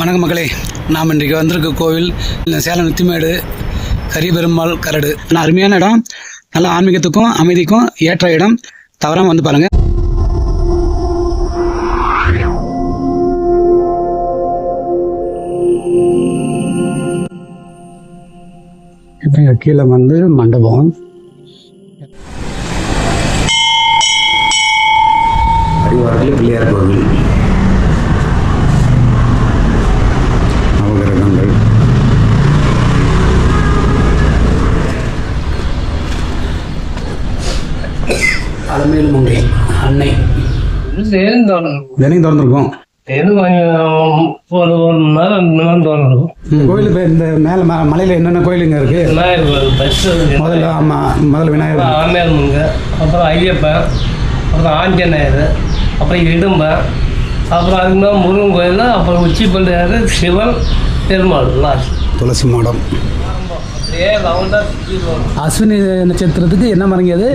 வணக்கம் மக்களே. நாம் இன்றைக்கு வந்திருக்க கோவில் சேலம் நித்திமேடு கரியபெருமாள் கரடு. ஆனால் அருமையான இடம். நல்ல ஆன்மீகத்துக்கும் அமைதிக்கும் ஏற்ற இடம். தவறாமல் வந்து பாருங்கள் இப்போ கீழே வந்து மண்டபம் அடிவாரத்தில் பிள்ளையார் கோவில் நவகிரகங்கள் அலமேலு மங்கை அன்னை தேன் தோணும் தினையும் திறந்துருக்கும் தேன் கொஞ்சம் ஒரு ஒரு மணி நேரம் ரெண்டு மணி நேரம் தோணும் கோயில் இந்த மேலே மலையில் என்னென்ன கோயிலுங்க ஃபஸ்ட்டு முதல்ல ஆமாம் முதல்ல விநாயகர். ஆமேல்முங்க அப்புறம் ஐயப்பன் அப்புறம் ஆஞ்சநேயர் அப்புறம் இடும்பன் அப்புறம் அதுக்கு முருகன் கோயில் அப்புறம் உச்சி பிள்ளையார் சிவன் பெருமாள் துளசி மாடம். அஸ்வினி நட்சத்திரத்துக்கு என்ன மரங்க அது?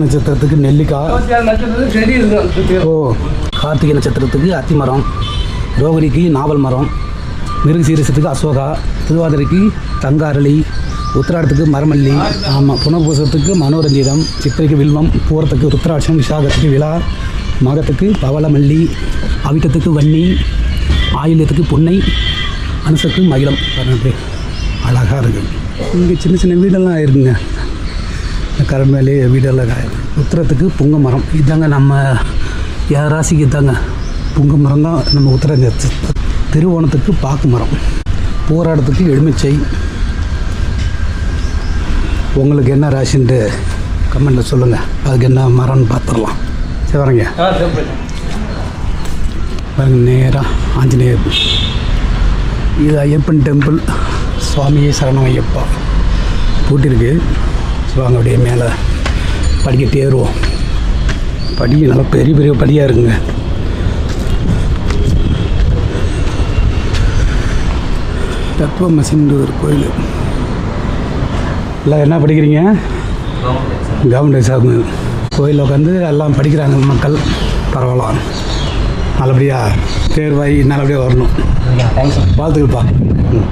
நட்சத்திரத்துக்கு நெல்லிக்காய் ஓ. கார்த்திகை நட்சத்திரத்துக்கு அத்தி மரம் ரோகிணிக்கு நாவல் மரம் மிருக சீரசத்துக்கு அசோகா திருவாதிரைக்கு தங்க அரளி உத்திராடத்துக்கு மரமல்லி ஆமாம் புனர்பூசத்துக்கு மனோரஞ்சிதம் சித்திரைக்கு வில்வம் பூரத்துக்கு ருத்ராட்சம் விசாகத்துக்கு விழா மகத்துக்கு பவளமல்லி அவிட்டத்துக்கு வன்னி ஆயில்யத்துக்கு புன்னை அனுசத்துக்கு மகிழம் அழகாக இருக்குது இங்கே சின்ன சின்ன வீடெல்லாம் இருக்குங்க இந்த கரண் மேலே வீடெல்லாம். உத்திரத்துக்கு புங்க மரம் இதாங்க நம்ம என் ராசிக்கு தாங்க புங்க மரம் தான் நம்ம உத்திர திருவோணத்துக்கு பாக்கு மரம். போராட்டத்துக்கு எலுமிச்சை. உங்களுக்கு என்ன ராசின்ட்டு கமெண்ட்டில் சொல்லுங்கள் அதுக்கு என்ன மரம்னு பார்த்துடலாம் சரி வரேங்க. பாருங்க நேராக ஆஞ்சநேயர். இது ஐயப்பன் டெம்பிள். சுவாமியே சரணம் ஐயப்பா பூட்டிருக்கு. ஸோ வாங்க அப்படியே மேலே படிக்கட்டு ஏறுவோம். படி நல்லா பெரிய பெரிய படியாக இருக்குங்க. தத்துவ மசின்னு ஒரு கோயில். எல்லாம் என்ன படிக்கிறீங்க? Government exam. கோயிலில் உட்காந்து எல்லாம் படிக்கிறாங்க மக்கள். பரவாயில்ல. நல்லபடியாக தேர்வாகி நல்லபடியாக வரணும். வாழ்த்துக்கள்ப்பா. ம்.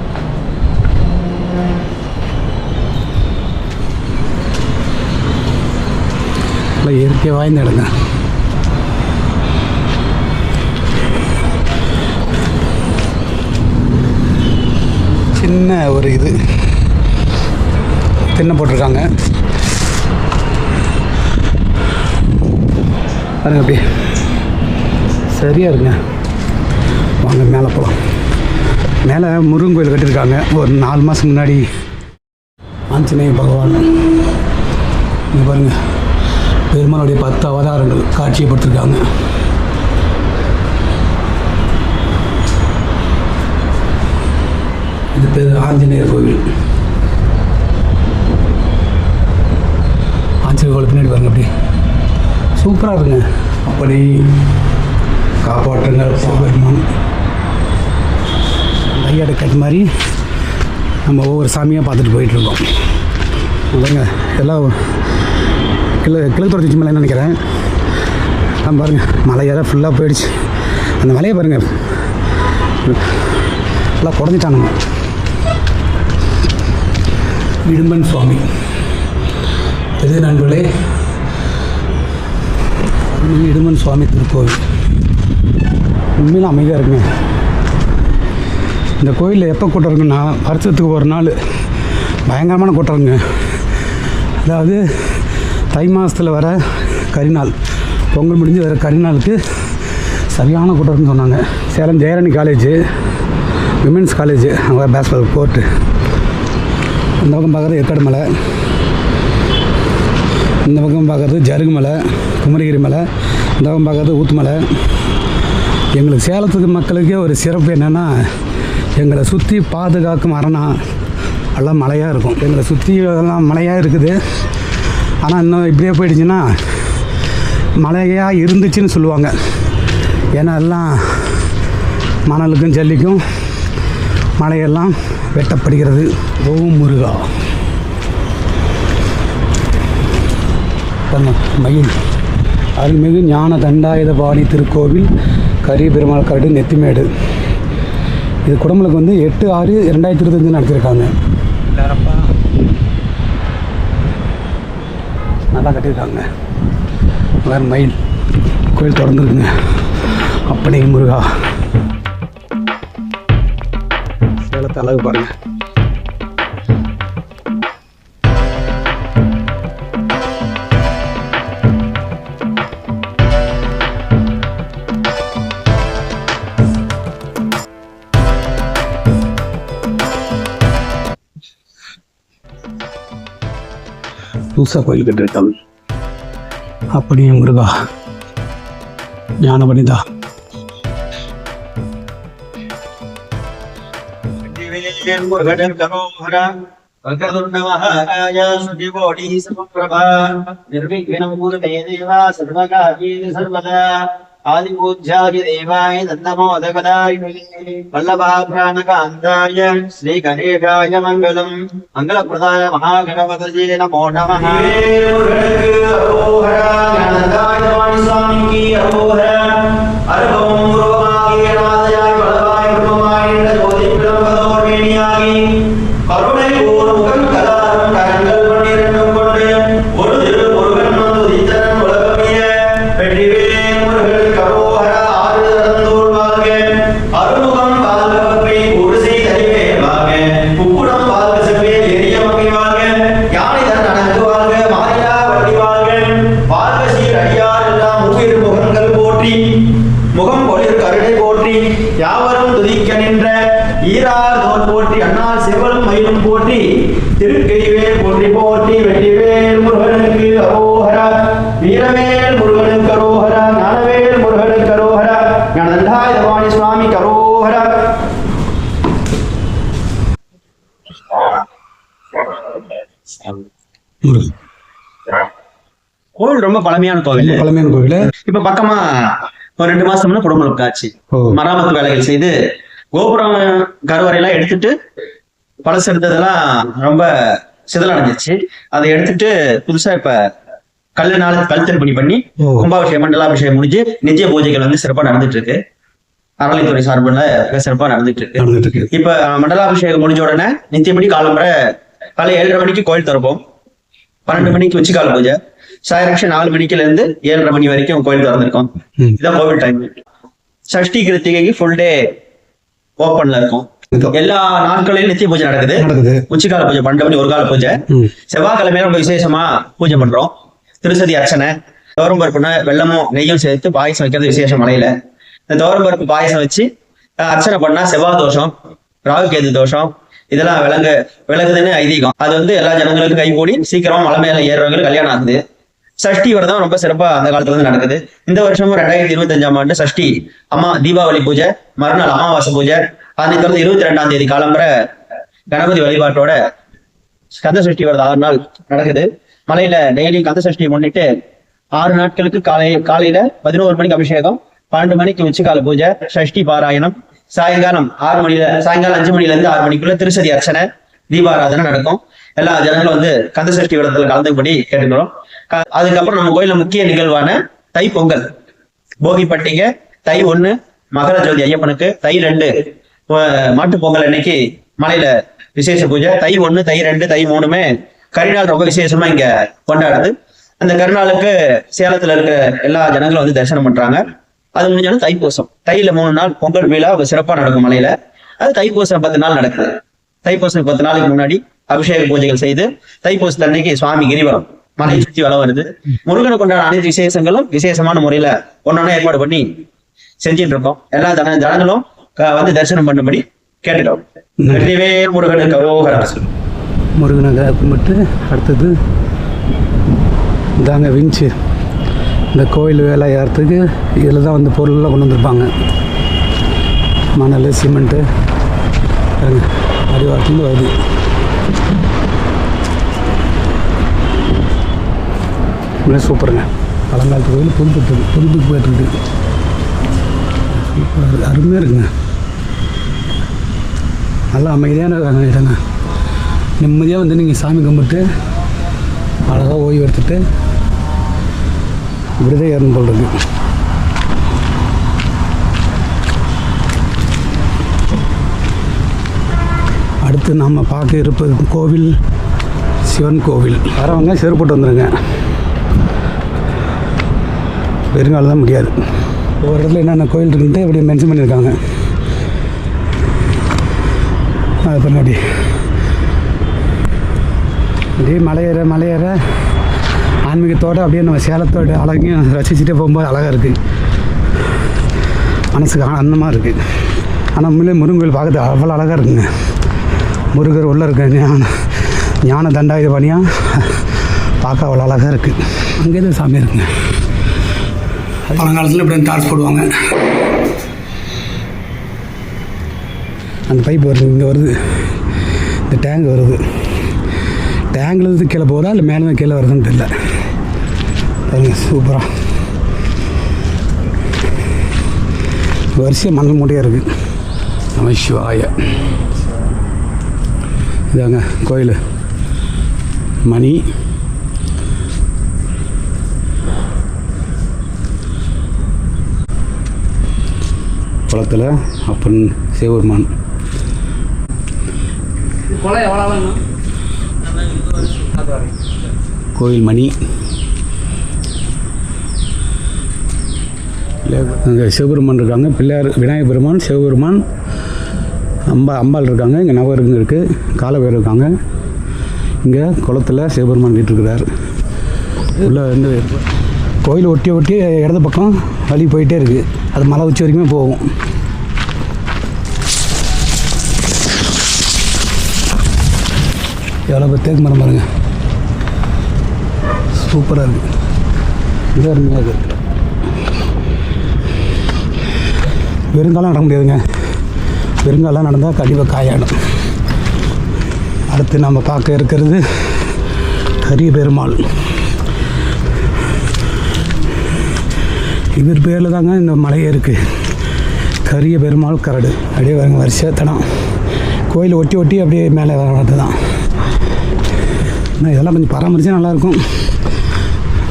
நல்லா இயற்கை வாய்ந்த இடங்க சின்ன ஒரு இது. திண்ணை போட்டிருக்காங்க. பாருங்க அப்படியே. சரியா இருங்க. வாங்க மேலே போகலாம் மேலே முருகன் கோயில் கட்டியிருக்காங்க. ஒரு நாலு மாதம் முன்னாடி. ஆஞ்சநேய பகவான். இங்கே பாருங்க. பெருமானுடைய பத்து அவதாரங்கள் காட்சியப்படுத்திருக்காங்க. இது பேர் ஆஞ்சநேயர் கோவில். ஆஞ்சநேயர் கோவில் பின்னாடி பாருங்க அப்படி சூப்பராக இருக்குங்க. அப்படி காப்பாற்றுங்கள் சிவபெருமான். ஐயாட கட்டு மாதிரி நம்ம ஒவ்வொரு சாமியாக பார்த்துட்டு போயிட்டுருக்கோம் இல்லைங்க எல்லாம் கிழ கிழக்கு தொடர்ச்சி மலைன்னு நினைக்கிறேன்? நான் பாருங்கள் மலையெல்லாம் ஃபுல்லாக போயிடுச்சு. அந்த மலையை பாருங்கள் எல்லாம் குறைஞ்சிட்டானுங்க இடும்பன் சுவாமி. இது நண்பர்களே? இடுமன் சுவாமி திருக்கோவில். உண்மையில அமைதியாக இருக்குங்க இந்த கோயிலில் எப்போ கூட்டம் இருக்குன்னா வருஷத்துக்கு ஒரு நாள். பயங்கரமான கூட்டம் இருக்குங்க. அதாவது தை மாதத்தில் வர கரிநாள் பொங்கல் முடிஞ்சு வர கரிநாளுக்கு சரியான கூட்டம்னு சொன்னாங்க. Salem Jayarani college women's college அங்கே பேஸ்பால் கோர்ட்டு இந்த பக்கம் பார்க்குறது ஏற்காடு மலை. இந்த பக்கம் பார்க்குறது ஜருகு மலை குமரிகிரி மலை இந்த பக்கம் பார்க்குறது ஊத்துமலை எங்களுக்கு சேலத்துக்கு மக்களுக்கே ஒரு சிறப்பு என்னென்னா எங்களை சுற்றி பாதுகாக்கும் அரணா எல்லாம் மலையாக இருக்கும். எங்களை சுற்றி எல்லாம் மலையாக இருக்குது. ஆனால் இன்னும் இப்படியே போயிடுச்சுன்னா மலையாக இருந்துச்சுன்னு சொல்லுவாங்க. ஏன்னா எல்லாம் மணலுக்கும் ஜல்லிக்கும் மலையெல்லாம் வெட்டப்படுகிறது. ஓம் முருகா. பாருங்க, மயில். அருள்மிகு ஞான தண்டாயுத பாணி திருக்கோவில் கரிய பெருமாள் கரடு நெத்திமேடு. இது குடமுழுக்கு வந்து எட்டு ஆறு ரெண்டாயிரத்தி இருபத்தஞ்சு நடத்தியிருக்காங்க நல்லா கட்டியிருக்காங்க. வேறு மயில். கோயில் திறந்துருக்குங்க. அப்படி முருகா. சேலத்தை அழகு பாருங்கள் புதுசாக கோயில் கட்டிருக்காங்க அப்படியே முருகா ஞானபணிதா ஆதிபூஜ்யாய தேவாய தந்தமோதகதாய வல்லபாபிராணகாந்தாய ஸ்ரீ கணேகாய மங்களம். மங்களப்பிரதாய மகாகணபதஜே நமோ நமः அருமுகம் போற்றி அண்ணார் செவலும் மயிலும் போற்றி திருக்கைவேல் போற்றி போற்றி வெற்றிவேல் முருகனுக்கு அரோஹரா வீரவேல் முருகனுக்கு அரோஹரா ஞானவேல் முருகனுக்கு அரோஹரா ஞானதண்டாய பவானி சுவாமி கரோஹரா கோவில் ரொம்ப பழமையான கோவில். பழமையான கோவில்? இப்ப பக்கமா ஒரு ரெண்டு மாசம் முன்ன குடமுழுக்கு ஆச்சு ஓ. மராமத்து வேலைகள் செய்து கோபுரம் கருவறையெல்லாம் எடுத்துட்டு பழசு எடுத்ததெல்லாம் ரொம்ப சிதலடைஞ்சிருச்சு அதை எடுத்துட்டு புதுசா இப்ப கல்லுனால கல் திருப்பணி பண்ணி. கும்பாபிஷேகம் மண்டலாபிஷேகம் முடிஞ்சு நித்திய பூஜைகள் வந்து சிறப்பா நடந்துட்டு இருக்கு அறநிலைத்துறை சார்பில் சிறப்பா நடந்துட்டு இருக்கு இப்ப மண்டலாபிஷேகம் முடிஞ்ச உடனே நித்தியப்படி காலம்பரை காலை ஏழரை மணிக்கு கோயில் திறப்போம். பன்னெண்டு மணிக்கு உச்சிக்கால பூஜை. சாயரக்ஷன் நாலு மணிக்குல இருந்து ஏழரை மணி வரைக்கும் கோயில் திறந்திருக்கோம். இதான் கோவில் டைம் சஷ்டி கிருத்திகைக்கு ஃபுல் டே ஓப்பன்ல இருக்கும். எல்லா நாட்களிலும் நித்திய பூஜை நடக்குது. நடக்குது. உச்சிக்கால பூஜை பன்னெண்டு மணி ஒரு கால பூஜை செவ்வாய்க்கிழமையில ரொம்ப விசேஷமா பூஜை பண்றோம். திருசதி அர்ச்சனை தோரம் பருப்புனா வெள்ளமும் நெய்யும் சேர்த்து பாயசம் வைக்கிறது விசேஷம் மலையில. இந்த தோரம் பருப்பு பாயசம் வச்சு அர்ச்சனை பண்ணா செவ்வாய் தோஷம் ராகுகேது தோஷம் இதெல்லாம் விளங்க விளங்குதுன்னு ஐதீகம். அது வந்து எல்லா ஜனங்களுக்கும் கைகூடி சீக்கிரமா மலை மேல ஏறுறவங்களுக்கு கல்யாணம் ஆகுது. சஷ்டி விரதம் ரொம்ப சிறப்பா அந்த காலத்துல இருந்து நடக்குது இந்த வருஷமும் ரெண்டாயிரத்தி இருபத்தி அஞ்சாம் ஆண்டு சஷ்டி அம்மா தீபாவளி பூஜை மறுநாள் அமாவாசை பூஜை. அதை தொடர்ந்து இருபத்தி ரெண்டாம் தேதி காலம்பரை கணபதி வழிபாட்டோட கந்த சஷ்டி விரதம் ஆறு நாள் நடக்குது. மலையில டெய்லியும் கந்த சஷ்டியை முன்னிட்டு ஆறு நாட்களுக்கு காலை காலையில பதினோரு மணிக்கு அபிஷேகம் பன்னெண்டு மணிக்கு உச்சிக்கால பூஜை சஷ்டி பாராயணம். சாயங்காலம் ஆறு மணில சாயங்காலம் அஞ்சு மணில இருந்து ஆறு மணிக்குள்ள திருசதி அர்ச்சனை தீபாராதனை நடக்கும். எல்லா ஜனங்களும் வந்து கந்த சஷ்டி விரதத்துல கலந்துபடி கேட்டுக்கிறோம். அதுக்கப்புறம் நம்ம கோயில முக்கிய நிகழ்வான தை பொங்கல். போகி பட்டிகை தை ஒண்ணு மகர ஜோதி ஐயப்பனுக்கு. தை ரெண்டு மாட்டு மாட்டுப் பொங்கல் அன்னைக்கு மலையில விசேஷ பூஜை. தை ஒண்ணு தை ரெண்டு தை மூணுமே கரிநாள் ரொம்ப விசேஷமா இங்க கொண்டாடுது. அந்த கருநாளுக்கு சேலத்துல இருக்க எல்லா ஜனங்களும் வந்து தரிசனம் பண்றாங்க. அது முடிஞ்சாலும் தைப்பூசம். தையில மூணு நாள் பொங்கல் விழா சிறப்பா நடக்கும் மலையில. அது தைப்பூசம் பத்து நாள் நடக்குது. தைப்பூசம் பத்து நாளைக்கு முன்னாடி அபிஷேக பூஜைகள் செய்து தைப்பூசத்து அன்னைக்கு சுவாமி கிரிவலம். மலை சுற்றி வளம் வருது. முருகனுக்கு உண்டான அனைத்து விசேஷங்களும் விசேஷமான முறையில ஒன்னொன்னா ஏற்பாடு பண்ணி செஞ்சுட்டு இருக்கோம். எல்லா தன ஜனங்களும் வந்து தரிசனம் பண்ணும்படி கேட்டுட்டோம். வெற்றிவேல் முருகனுக்கு முருகனை கும்பிட்டு அடுத்தது இதாங்க விஞ்சு. இந்த கோயில் வேலை ஏறத்துக்கு இதில் தான் வந்து பொருளெல்லாம் கொண்டு வந்திருப்பாங்க. மணல் சிமெண்ட்டு பாருங்க அடிவாரத்துலேருந்து வருது. இன்னும் சூப்பருங்க. பழங்காலத்து கோயில் புதுப்பிட்டு புதுப்பிக்கு போயிட்டுருக்கு சூப்பராக அருமையாக இருக்குங்க. நல்லா அமைதியான இடங்க. நிம்மதியாக வந்து நீங்கள் சாமி கும்பிட்டு அழகாக ஓய்வு எடுத்துட்டு விருதை ஏறணும் சொல்கிறது அடுத்து நம்ம பார்க்க இருப்பது கோவில் சிவன் கோவில். வரவங்க செருப்பட்டு வந்துடுங்க வெறுங்கால தான் முடியாது. ஒவ்வொரு இடத்துல என்னென்ன கோயில் இருக்குன்ட்டு இப்படி மென்ஷன் பண்ணியிருக்காங்க. அது பின்னாடி. அப்படியே மலையேற மலையேற ஆன்மீகத்தோடு அப்படியே நம்ம சேலத்தோட அழகையும் ரசிச்சுட்டே போகும்போது அழகாக இருக்குது மனசுக்கு ஆனந்தமாக இருக்குது ஆனால் உண்மையிலே முருகன் கோயில் பார்க்கறது அவ்வளோ அழகாக இருக்குங்க. முருகர் உள்ளே இருக்க ஞான ஞான தண்டாயுதபாணியாக பார்க்க அவ்வளோ அழகாக இருக்குது அங்கேருந்து சாமி இருக்குங்க. பழங்காலத்தில் இப்படி டார்ச் போடுவாங்க. அந்த பைப் வருது இங்கே வருது. இந்த டேங்க் வருது. டேங்கில் இருந்து கீழே போகிறா இல்லை மேலே கீழே வருதுன்னு தெரியல. பாருங்க சூப்பராக வரிசையாக மணல் மூட்டையாக இருக்குது நம்ம சிவாய. இதாங்க கோயில். மணி குளத்தில் அப்பன் சிவபெருமான் கோயில் மணி. அங்கே சிவபெருமான் இருக்காங்க. பிள்ளையார் விநாயகர் பெருமான் சிவபெருமான் அம்பா அம்பாள் இருக்காங்க. இங்கே நவருங்க இருக்குது காலவேர் இருக்காங்க. இங்கே குளத்தில் சிவபெருமான் வீட்டிருக்கிறார். உள்ள வந்து கோயில் ஒட்டி ஒட்டி இடது பக்கம் வழி போயிட்டே இருக்குது அது மலை உச்சி வரைக்குமே போகும். எவ்வளோ பேர் தேக்கு மரம் பாருங்க. சூப்பராக இருக்குது மிக அருமையாக இருக்குது வெறுங்காலம் நட முடியாதுங்க. வெறுங்காலம் நடந்தால் கண்டிப்பாக காயாடும். அடுத்து நம்ம பார்க்க இருக்கிறது கரிய பெருமாள் இவர் பேரில் தாங்க இந்த மலையே இருக்குது கரிய பெருமாள் கரடு. அப்படியே வருங்க வரிசையாக தடம். கோயில் ஒட்டி ஒட்டி அப்படியே மேலே வரது தான் இதெல்லாம் கொஞ்சம் பராமரித்தா நல்லாயிருக்கும்.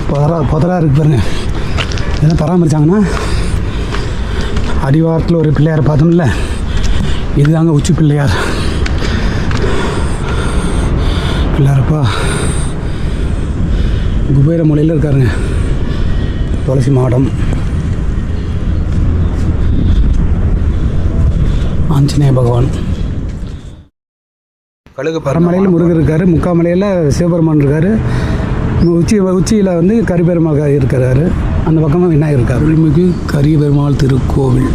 புதரா புதராக இருக்கு பாருங்க. இதெல்லாம் பராமரித்தாங்கன்னா அடிவாரத்தில் ஒரு பிள்ளையார் பார்த்தோம்ல இதுதாங்க உச்சி பிள்ளையார். பிள்ளையாரப்பா குபேர மொழியில் இருக்காருங்க. துளசி மாவட்டம் ஆஞ்சநேய பகவான். கழுகு பரமலையில் முருகர் இருக்கார் முக்காமலையில் சிவபெருமான் இருக்கார் உச்சி உச்சியில் வந்து கரிபெருமாள் இருக்கிறாரு. அந்த பக்கமாக விநாயகர் இருக்கார். அருள்மிகு கரிய பெருமாள் திருக்கோவில்.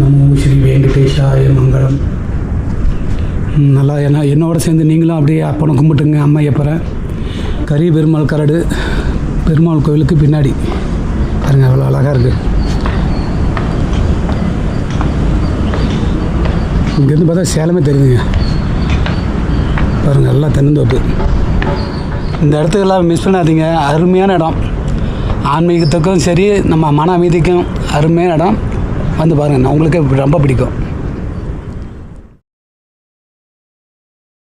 நமோ ஸ்ரீ வெங்கடேஷாய மங்களம். நல்லா என்ன என்னோட சேர்ந்து நீங்களும் அப்படியே அப்பனை கும்பிட்டுங்க அம்மா எப்பற கரிய பெருமாள் கரடு பெருமாள் கோவிலுக்கு பின்னாடி. பாருங்க அவ்வளோ அழகாக இருக்குது இங்கேருந்து பார்த்தா சேலமே தெரியுதுங்க. பாருங்கள் எல்லாம் தென்னந்தோப்பு. இந்த இடத்துக்கெல்லாம் மிஸ் பண்ணாதீங்க. அருமையான இடம். ஆன்மீகத்துக்கும் சரி நம்ம மன அமைதிக்கும் அருமையான இடம். வந்து பாருங்கள் உங்களுக்கு ரொம்ப பிடிக்கும்.